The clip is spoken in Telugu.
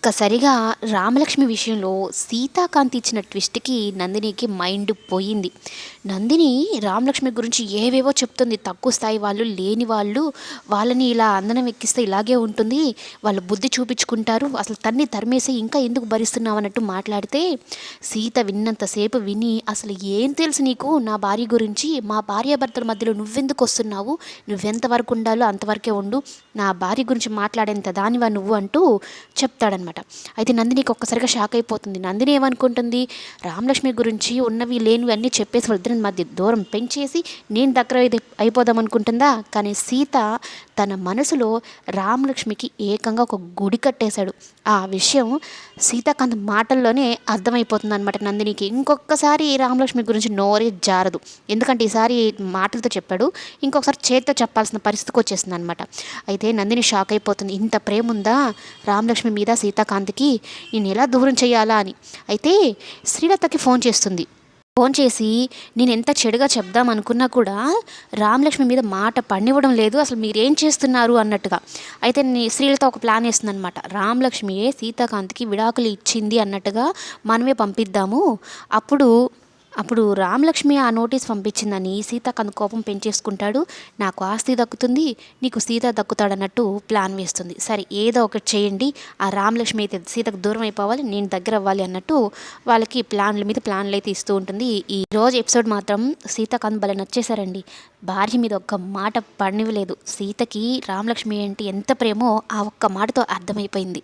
ఒక్కసారిగా రామలక్ష్మి విషయంలో సీతాకాంత్ ఇచ్చిన ట్విస్ట్కి నందినికి మైండ్ పోయింది. నందిని రామలక్ష్మి గురించి ఏవేవో చెప్తుంది. తక్కువ స్థాయి వాళ్ళు లేని వాళ్ళు వాళ్ళని ఇలా అందనం ఎక్కిస్తే ఇలాగే ఉంటుంది. వాళ్ళు బుద్ధి చూపించుకుంటారు. అసలు తన్ని తరిమేసి ఇంకా ఎందుకు భరిస్తున్నావు అన్నట్టు మాట్లాడితే సీత విన్నంతసేపు విని అసలు ఏం తెలుసు నీకు? నా భార్య గురించి మా భార్యాభర్తల మధ్యలో నువ్వెందుకు వస్తున్నావు? నువ్వెంతవరకు ఉండాలో అంతవరకే ఉండు. నా భార్య గురించి మాట్లాడేంత దానివా నువ్వు? అంటూ చెప్తాడనమాట అయితే నందినికి ఒక్కసారిగా షాక్ అయిపోతుంది. నందిని ఏమనుకుంటుంది? రామలక్ష్మి గురించి ఉన్నవి లేనివి అన్నీ చెప్పేసి వాళ్ళిద్దరి మధ్య దూరం పెంచేసి నేను దగ్గర అయిపోదాం అనుకుంటుందా? కానీ సీత తన మనసులో రామలక్ష్మికి ఏకంగా ఒక గుడి కట్టేశాడు. ఆ విషయం సీతాకాంత్ మాటల్లోనే అర్థమైపోతుంది అనమాట నందినికి. ఇంకొకసారి రామలక్ష్మి గురించి నోరే జారదు. ఎందుకంటే ఈసారి మాటలతో చెప్పాడు. ఇంకొకసారి చేతితో చెప్పాల్సిన పరిస్థితికి వచ్చేసింది అనమాట అయితే నందిని షాక్ అయిపోతుంది. ఇంత ప్రేమ ఉందా రామలక్ష్మి మీద సీత లతాకాంత్కి నేను ఎలా దూరం చేయాలా అని. అయితే శ్రీలతకి ఫోన్ చేస్తుంది. ఫోన్ చేసి నేను ఎంత చెడుగా చెప్దాం అనుకున్నా కూడా రామలక్ష్మి మీద మాట పడినివ్వడం లేదు. అసలు మీరేం చేస్తున్నారు? అన్నట్టుగా. అయితే నీ శ్రీలత ఒక ప్లాన్ వేస్తుందనమాట రామలక్ష్మియే సీతాకాంత్కి విడాకులు ఇచ్చింది అన్నట్టుగా మనమే పంపిద్దాము. అప్పుడు అప్పుడు రామలక్ష్మి ఆ నోటీస్ పంపించిందని సీతాకాంత్ కోపం పెంచేసుకుంటాడు. నాకు ఆస్తి దక్కుతుంది నీకు సీత దక్కుతాడన్నట్టు ప్లాన్ వేస్తుంది. సరే ఏదో ఒకటి చేయండి. ఆ రామలక్ష్మి అయితే సీతకు దూరం అయిపోవాలి నేను దగ్గర అవ్వాలి అన్నట్టు వాళ్ళకి ప్లాన్ల మీద ప్లాన్లు అయితే ఇస్తూ ఉంటుంది. ఈ రోజు ఎపిసోడ్ మాత్రం సీతాకాంత్ భలే నచ్చేశారండి. భార్య మీద ఒక్క మాట పడినివ్వలేదు. సీతకి రామలక్ష్మి అంటే ఎంత ప్రేమో ఆ ఒక్క మాటతో అర్థమైపోయింది.